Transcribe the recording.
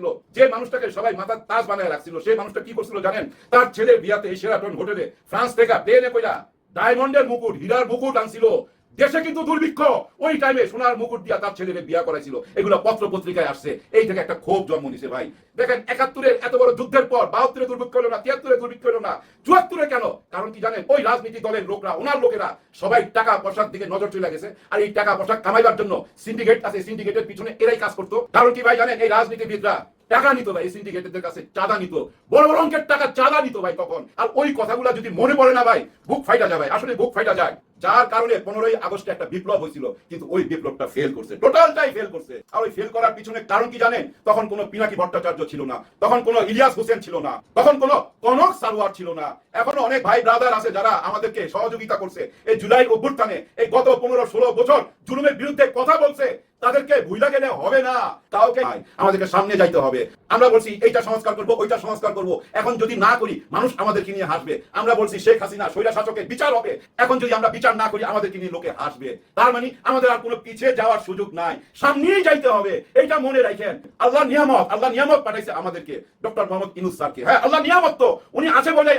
রাখছিল যে মানুষটাকে সবাই মাথার তাজ বানায় রাখছিল, সেই মানুষটা কি করছিল জানেন? তার ছেলে বিয়াতে সেরাটন হোটেলে ফ্রান্স থেকে প্লেনে কইরা ডায়মন্ডের মুকুট, হীরার মুকুট আনছিল। দেশে কিন্তু দুর্ভিক্ষ। ওই টাইমে সোনার মুকুট দিয়া তার ছেলেকে বিয়া করাইছিল। এগুলো পত্র পত্রিকায় আসছে। এই থেকে একটা ক্ষোভ জন্ম নিছে ভাই। দেখেন, একাত্তরের এত বড় যুদ্ধের পর বাহাত্তরে দুর্ভিক্ষ হলো না, তিয়াত্তরে দুর্ভিক্ষ হলো না, চুয়াত্তরে কেন? কারণ কি জানেন, ওই রাজনীতি দলের লোকরা, ওনার লোকেরা সবাই টাকা পয়সার দিকে নজর চলে গেছে। আর এই টাকা পয়সা কামাইবার জন্য সিন্ডিকেট আছে সিন্ডিকেটের পিছনে এরাই কাজ করতো। কারণ কি ভাই জানেন, এই রাজনীতিবিদরা টাকা নিত ভাই সিন্ডিকেটের কাছে চাঁদা নিত। বড় বড় অঙ্কের টাকা চাঁদা নিত ভাই তখন আর ওই কথাগুলো যদি মনে পড়ে না ভাই, বুক ফাইটা যায় ভাই, আসলে বুক ফাইটা যায়। যার কারণে পনেরোই আগস্টে একটা বিপ্লব হয়েছিল, কিন্তু ওই বিপ্লবটা ফেল করছে টোটালটাই ফেল করছে। আর ওই ফেল করার পিছনে কারণ কি জানেন? তখন কোনো পিনাকি ভট্টাচার্য ছিল না, তখন কোনো ইলিয়াস হোসেন ছিল না, তখন কোনো কনক সারোয়ার ছিল না। এখনও অনেক ভাই ব্রাদার আছে যারা আমাদেরকে সহযোগিতা করছে। এই জুলাই অভ্যুত্থানে এই গত পনেরো ষোলো বছর জুলুমের বিরুদ্ধে কথা বলছে, তাদেরকে ভুইলা গেলে হবে না, কাউকে আমাদেরকে সামনে যাইতে হবে। আমরা বলছি, এইটা সংস্কার করব, ওইটা সংস্কার করব। এখন যদি না করি, মানুষ আমাদেরকে নিয়ে হাসবে। আমরা বলছি, শেখ হাসিনা স্বৈরা শাসকের বিচার হবে। এখন যদি আমরা বিচার না করি, আমাদের নিয়ে লোকে হাসবে তার মানে আমাদের আর কোনো পিছিয়ে যাওয়ার সুযোগ নাই। সামনেই যাইতে হবে। এইটা মনে রাখেন। আল্লাহ নিয়ামত আল্লাহ নিয়ামত পাঠাইছে আমাদেরকে, ডক্টর মোহাম্মদ ইনুস স্যারকে। হ্যাঁ আল্লাহ নিয়ামত তো, উনি আছে বলে